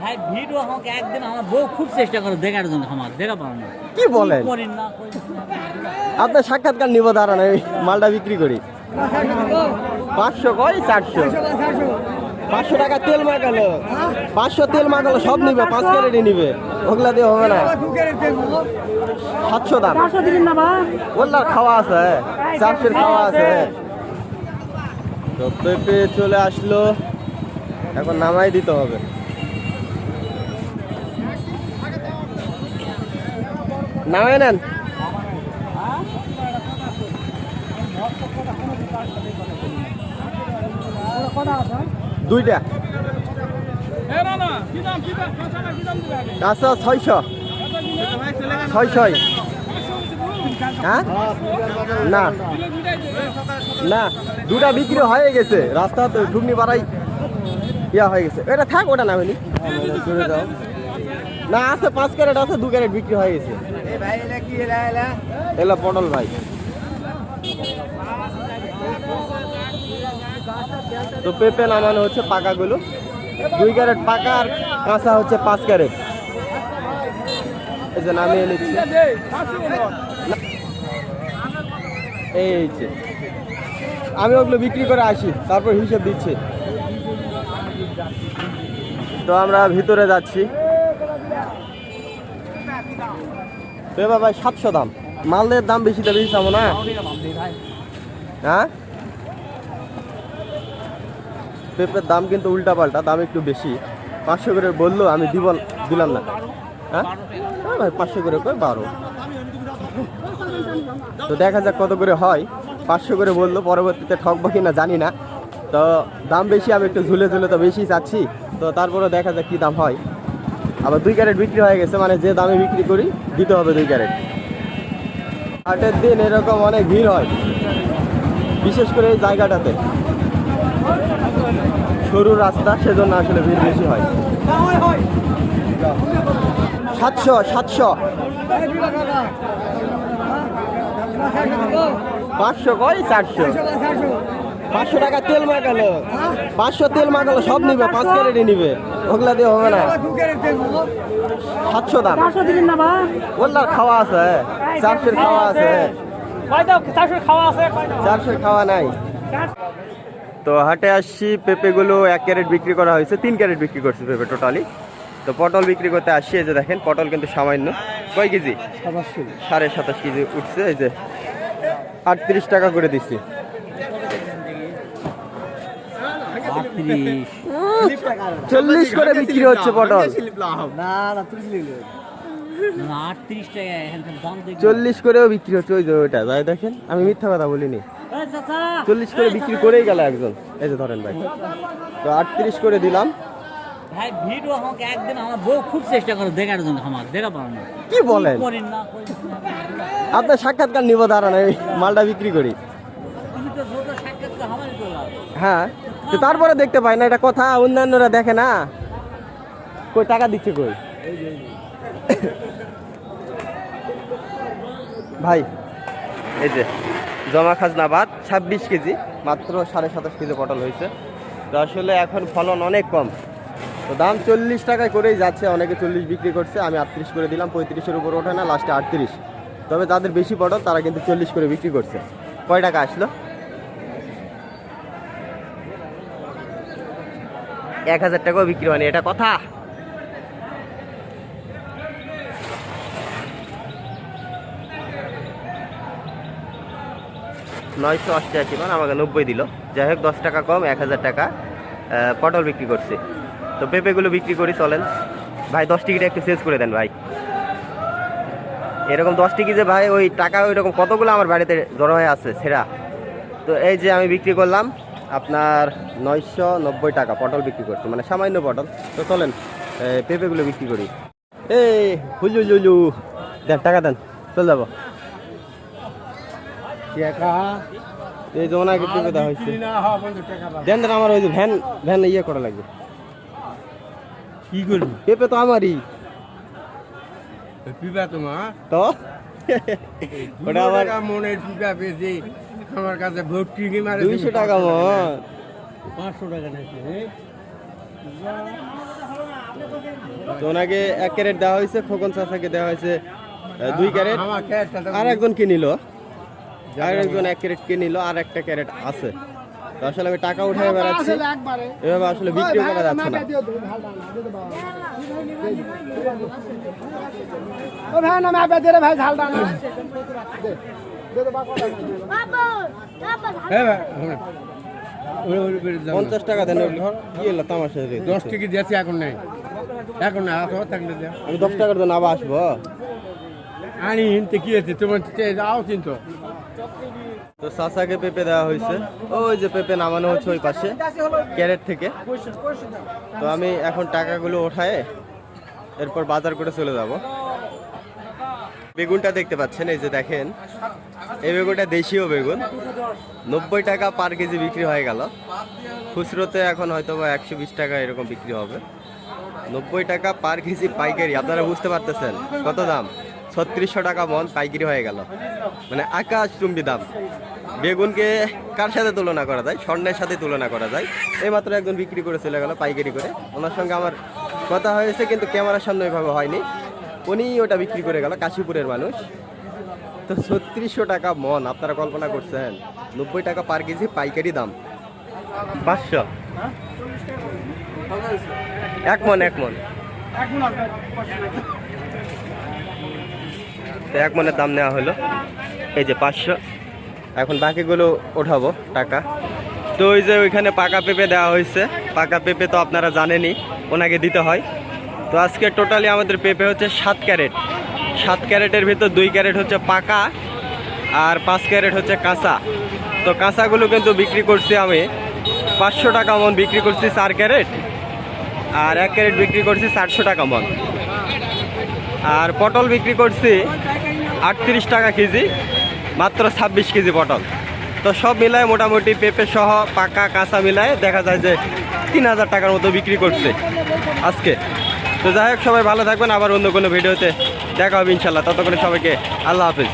ভাই ভিডিও আমাকে একদিন আমার বউ খুব চেষ্টা করে দেখার জন্য আমার দেখা পাবো না। কি বলেন? করেন না আপনার সাক্ষাৎকার নিব দাঁড়ান এই মালটা বিক্রি করি। পাঁচশো কয়? চারশো। পাঁচশো টাকা তেল মাখালো। পাঁচশো তেল মাখালো সব নিবে পাঁচ ক্যারেটই নিবে। ওগুলা দিয়ে হবে না। সাতশো দাম। ওগুলার খাওয়া আছে চারশোর খাওয়া আছে। তো পেঁপে চলে আসলো এখন নামাই দিতে হবে। নামাই নেন। দুইটা। ছয়শো। ছয় ছয় হ্যাঁ? না। না, দুটা বিক্রি হয়ে গেছে। রাস্তা তো ঢুকনি পাড়াই ইয়া হয়ে গেছে। এটা থাক, ওটা নামেনি। না, আছে পাঁচ ক্যারেট, আছে দু ক্যারেট বিক্রি হয়ে গেছে। এলা পটল ভাই। তো পেঁপে নামানো হচ্ছে পাকাগুলো। দুই ক্যারেট পাকা আর কাঁচা হচ্ছে পাঁচ ক্যারেট। এই যে নামিয়ে নিচ্ছি। এই যে। আমি ওগুলো বিক্রি করে আসি, তারপর হিসেব দিচ্ছি। তো আমরা ভিতরে যাচ্ছি। পেঁপা ভাই সাতশো দাম। মালদের দাম বেশি তো বেশি চাবো না? হ্যাঁ? পেঁপের দাম কিন্তু উল্টা পাল্টা দাম একটু বেশি। পাঁচশো করে বলল, আমি দিব, দিলাম না। হ্যাঁ? ভাই, পাঁচশো করে কই বারো। তো দেখা যাক কত করে হয়। পাঁচশো করে বলল, পরবর্তীতে ঠকবো কিনা জানি না। তো দাম বেশি, আমি একটু ঝুলে ঝুলে তো বেশি চাচ্ছি। তো তারপরে দেখা যাক কী দাম হয়। আবার দুই ক্যারেট বিক্রি হয়ে গেছে মানে যে দামে বিক্রি করি, দিতে হবে দুই ক্যারেট। হাটের দিন এরকম অনেক ভিড় হয়, বিশেষ করে এই জায়গাটাতে। সরু রাস্তা, সেজন্য আসলে ভিড় বেশি হয়। সাতশো সাতশো। পাঁচশো কয়, চারশো? পাঁচশো টাকা তেল মাখালো। পাঁচশো তেল মাখালো সব নিবে পাঁচ ক্যারেটই নিবে। ওগুলা দিয়ে হবে না। সাতশো দাম। ওগুলার খাওয়া আছে চারশোর খাওয়া আছে চারশোর খাওয়া নাই। তো হাটে আসছি পেঁপেগুলো এক ক্যারেট বিক্রি করা হয়েছে তিন ক্যারেট বিক্রি করছে পেঁপে টোটালি। তো পটল বিক্রি করতে আসছি এই যে দেখেন পটল কিন্তু সামান্য। কয় কেজি। সাড়ে সাতাশ কেজি উঠছে এই যে আটত্রিশ টাকা করে দিচ্ছি। চল্লিশ করে বিক্রি হচ্ছে পটল। না, আটত্রিশ টাকা চল্লিশ করেও বিক্রি হচ্ছে ওই যে ওইটা তাই দেখেন আমি মিথ্যা কথা বলিনি। চল্লিশ করে বিক্রি করেই গেল একজন এই যে ধরেন ভাই। তো আটত্রিশ করে দিলাম। ভাই ভিডিও আমাকে একদিন আমার বউ খুব চেষ্টা করে দেখার জন্য আমার দেখা পাবো না কি বলেন? করেন না করেন না। আপনার সাক্ষাৎকার নিব দাঁড়ান এই মালটা বিক্রি করি। হ্যাঁ। তো তারপরে দেখতে পাই না, এটা কথা, অন্যান্যরা দেখে না। কই, টাকা দিচ্ছে কই? ভাই, এই যে, জমা খাজনা বাদ, ছাব্বিশ কেজি, মাত্র সাড়ে সাতাশ কেজি পটল হয়েছে। তো আসলে এখন ফলন অনেক কম। তো দাম চল্লিশ টাকায় করেই যাচ্ছে, অনেকে চল্লিশ বিক্রি করছে, আমি আটত্রিশ করে দিলাম, পঁয়ত্রিশের উপর ওঠে না, লাস্টে আটত্রিশ। তবে যাদের বেশি পটল, তারা কিন্তু চল্লিশ করে বিক্রি করছে। কয় টাকা আসলো? এক হাজার টাকাও বিক্রি হয়নি, এটা কথা? নয়শো অষ্টআশি মানে আমাকে নব্বই দিল। যাই হোক, দশ টাকা কম, এক হাজার টাকা পটল বিক্রি করছে। তো পেঁপেগুলো বিক্রি করি, চলেন। ভাই, দশ টিকিটা একটু চেঞ্জ করে দেন ভাই। এরকম দশ টিকি যে ভাই, ওই টাকা ওই রকম কতগুলো আমার বাড়িতে জড়ো হয়ে আছে, সেরা। তো এই যে আমি বিক্রি করলাম আপনার নয়শো নব্বই টাকা পটল বিক্রি করছি মানে সামান্য পটল। তো চলেন পেঁপেগুলো বিক্রি করি। এই হুজু জুজু দেন টাকা দেন চলে যাব। এই যেমন আগে পেঁপে দেওয়া হয়েছে। দেন দেন আমার ওই যে ভ্যান ভ্যান ইয়ে করা লাগবে। কি করবি? পেঁপে তো আমারই। পিপা তোমার? তো? ওটা আমার মনের পিপা পেয়েছে আমার কাছে ভর্তি মারে দুইশো টাকা মন পাঁচশো টাকা নিয়েছে তো ওনাকে এক ক্যারেট দেওয়া হয়েছে খোকন চাচাকে দেওয়া হয়েছে দুই ক্যারেট। আমার আর একজন কি নিল আর একজন এক ক্যারেট কে নিল আর একটা ক্যারেট আছে। তো আসলে আমি টাকা উঠে বেড়াচ্ছি। এভাবে আসলে বিক্রি করা যাচ্ছে না। ও ভাই ভাই ঝালটা পঞ্চাশ টাকা দেন তামাশা রে? দশ টিকিট দিয়েছি এখন নেই। এখন না থাকলে আমি দশ টাকার জন্য আবার আসব। আনি হিনতে কি আছে তোমার যাও চিন্তা তো চাচাকে পেঁপে দেওয়া হয়েছে। ওই যে পেঁপে নামানো হচ্ছে ওই পাশে ক্যারেট থেকে। তো আমি এখন টাকাগুলো ওঠায় এরপর বাজার করে চলে যাব। বেগুনটা দেখতে পাচ্ছেন এই যে দেখেন। এই বেগুনটা দেশীয় বেগুন। নব্বই টাকা পার কেজি বিক্রি হয়ে গেল। খুচরোতে এখন হয়তো বা একশো বিশ টাকা এরকম বিক্রি হবে। নব্বই টাকা পার কেজি পাইকারি, আপনারা বুঝতে পারতেছেন কত দাম? ছত্রিশশো টাকা মন পাইকারি হয়ে গেল। মানে আকাশ চুম্বি দাম। বেগুনকে কার সাথে তুলনা করা যায়? স্বর্ণের সাথে তুলনা করা যায়। এইমাত্র একজন বিক্রি করে চলে গেল পাইকারি করে। ওনার সঙ্গে আমার কথা হয়েছে, কিন্তু ক্যামেরার সামনে ওইভাবে হয়নি। উনি ওটা বিক্রি করে গেল, কাশীপুরের মানুষ। তো ছত্রিশশো টাকা মন আপনারা কল্পনা করছেন? নব্বই টাকা পার কেজি পাইকারি দাম। পাঁচশো। এক মন এক মন। তো এক মনের দাম নেওয়া হলো। এই যে পাঁচশো। এখন বাকিগুলো ওঠাবো টাকা। তো ওই যে ওইখানে পাকা পেঁপে দেওয়া হয়েছে। পাকা পেঁপে তো আপনারা জানেনই ওনাকে দিতে হয়। তো আজকে টোটালি আমাদের পেঁপে হচ্ছে সাত ক্যারেট। সাত ক্যারেটের ভিতর দুই ক্যারেট হচ্ছে পাকা আর পাঁচ ক্যারেট হচ্ছে কাঁচা। তো কাঁচাগুলো কিন্তু বিক্রি করছি আমি। পাঁচশো টাকা মন বিক্রি করছি চার ক্যারেট আর এক ক্যারেট বিক্রি করছি চারশো টাকা মন। আর পটল বিক্রি করছি আটত্রিশ টাকা কেজি, মাত্র ছাব্বিশ কেজি পটল। তো সব মিলায় মোটামুটি পেঁপে সহ পাকা কাঁচা মিলায় দেখা যায় যে তিন হাজার টাকার মতো বিক্রি করছে আজকে। তো যাই হোক, সবাই ভালো থাকবেন। আবার অন্য কোনো ভিডিওতে দেখা হবে ইনশাল্লাহ। ততক্ষণে সবাইকে আল্লাহ হাফিজ।